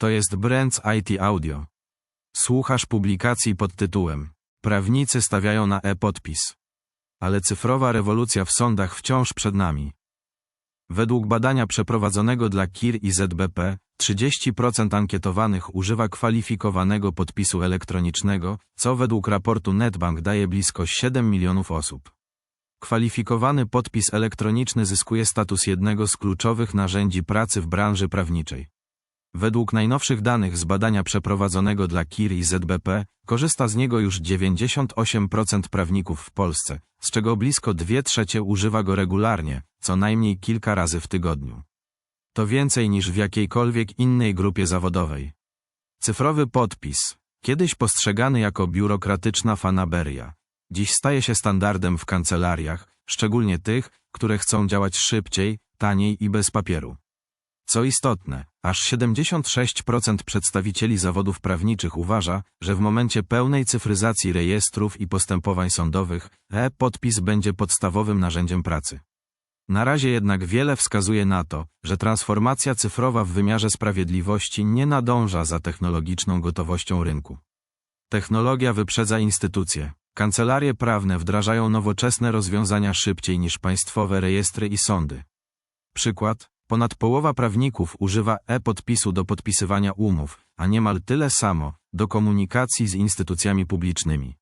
To jest Brands IT Audio. Słuchasz publikacji pod tytułem Prawnicy stawiają na e-podpis. Ale cyfrowa rewolucja w sądach wciąż przed nami. Według badania przeprowadzonego dla KIR i ZBP, 30% ankietowanych używa kwalifikowanego podpisu elektronicznego, co według raportu Netbank daje blisko 7 milionów osób. Kwalifikowany podpis elektroniczny zyskuje status jednego z kluczowych narzędzi pracy w branży prawniczej. Według najnowszych danych z badania przeprowadzonego dla KIR i ZBP, korzysta z niego już 98% prawników w Polsce, z czego blisko 2 trzecie używa go regularnie, co najmniej kilka razy w tygodniu. To więcej niż w jakiejkolwiek innej grupie zawodowej. Cyfrowy podpis, kiedyś postrzegany jako biurokratyczna fanaberia, dziś staje się standardem w kancelariach, szczególnie tych, które chcą działać szybciej, taniej i bez papieru. Co istotne, aż 76% przedstawicieli zawodów prawniczych uważa, że w momencie pełnej cyfryzacji rejestrów i postępowań sądowych e-podpis będzie podstawowym narzędziem pracy. Na razie jednak wiele wskazuje na to, że transformacja cyfrowa w wymiarze sprawiedliwości nie nadąża za technologiczną gotowością rynku. Technologia wyprzedza instytucje. Kancelarie prawne wdrażają nowoczesne rozwiązania szybciej niż państwowe rejestry i sądy. Przykład: ponad połowa prawników używa e-podpisu do podpisywania umów, a niemal tyle samo do komunikacji z instytucjami publicznymi.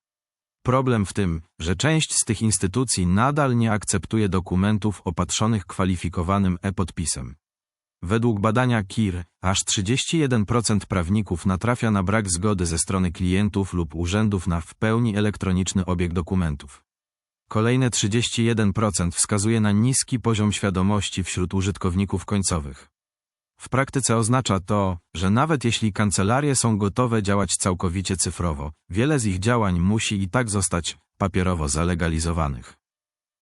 Problem w tym, że część z tych instytucji nadal nie akceptuje dokumentów opatrzonych kwalifikowanym e-podpisem. Według badania KIR, aż 31% prawników natrafia na brak zgody ze strony klientów lub urzędów na w pełni elektroniczny obieg dokumentów. Kolejne 31% wskazuje na niski poziom świadomości wśród użytkowników końcowych. W praktyce oznacza to, że nawet jeśli kancelarie są gotowe działać całkowicie cyfrowo, wiele z ich działań musi i tak zostać papierowo zalegalizowanych.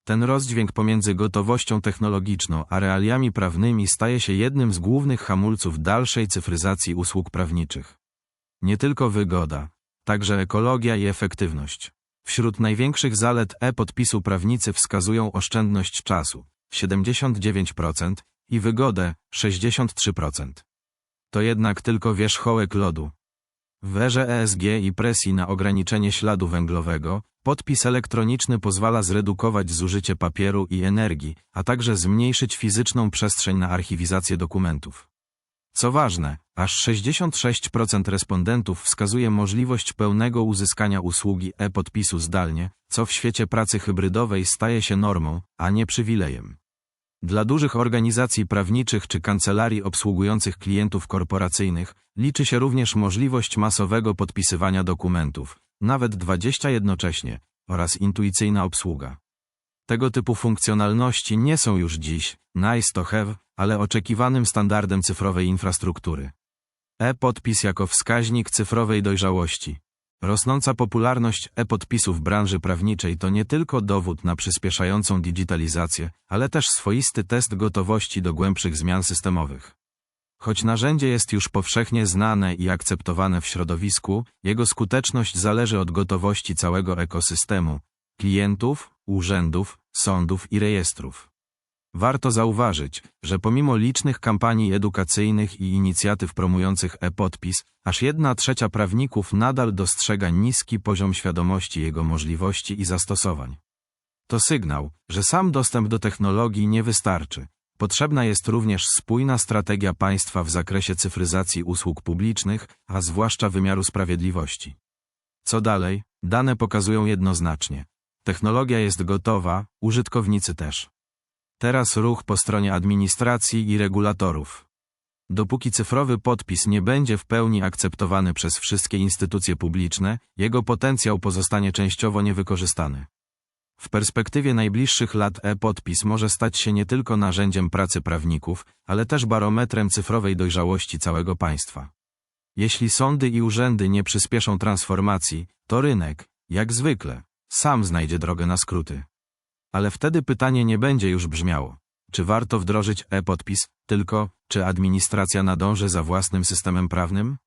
Ten rozdźwięk pomiędzy gotowością technologiczną a realiami prawnymi staje się jednym z głównych hamulców dalszej cyfryzacji usług prawniczych. Nie tylko wygoda, także ekologia i efektywność. Wśród największych zalet e-podpisu prawnicy wskazują oszczędność czasu 79% i wygodę 63%. To jednak tylko wierzchołek lodu. W erze ESG i presji na ograniczenie śladu węglowego, podpis elektroniczny pozwala zredukować zużycie papieru i energii, a także zmniejszyć fizyczną przestrzeń na archiwizację dokumentów. Co ważne, aż 66% respondentów wskazuje możliwość pełnego uzyskania usługi e-podpisu zdalnie, co w świecie pracy hybrydowej staje się normą, a nie przywilejem. Dla dużych organizacji prawniczych czy kancelarii obsługujących klientów korporacyjnych liczy się również możliwość masowego podpisywania dokumentów, nawet 20 jednocześnie, oraz intuicyjna obsługa. Tego typu funkcjonalności nie są już dziś nice to have, ale oczekiwanym standardem cyfrowej infrastruktury. E-podpis jako wskaźnik cyfrowej dojrzałości. Rosnąca popularność e-podpisu w branży prawniczej to nie tylko dowód na przyspieszającą digitalizację, ale też swoisty test gotowości do głębszych zmian systemowych. Choć narzędzie jest już powszechnie znane i akceptowane w środowisku, jego skuteczność zależy od gotowości całego ekosystemu klientów, urzędów, sądów i rejestrów. Warto zauważyć, że pomimo licznych kampanii edukacyjnych i inicjatyw promujących e-podpis, aż jedna trzecia prawników nadal dostrzega niski poziom świadomości jego możliwości i zastosowań. To sygnał, że sam dostęp do technologii nie wystarczy. Potrzebna jest również spójna strategia państwa w zakresie cyfryzacji usług publicznych, a zwłaszcza wymiaru sprawiedliwości. Co dalej? Dane pokazują jednoznacznie. Technologia jest gotowa, użytkownicy też. Teraz ruch po stronie administracji i regulatorów. Dopóki cyfrowy podpis nie będzie w pełni akceptowany przez wszystkie instytucje publiczne, jego potencjał pozostanie częściowo niewykorzystany. W perspektywie najbliższych lat e-podpis może stać się nie tylko narzędziem pracy prawników, ale też barometrem cyfrowej dojrzałości całego państwa. Jeśli sądy i urzędy nie przyspieszą transformacji, to rynek, jak zwykle, sam znajdzie drogę na skróty. Ale wtedy pytanie nie będzie już brzmiało, czy warto wdrożyć e-podpis, tylko czy administracja nadąży za własnym systemem prawnym?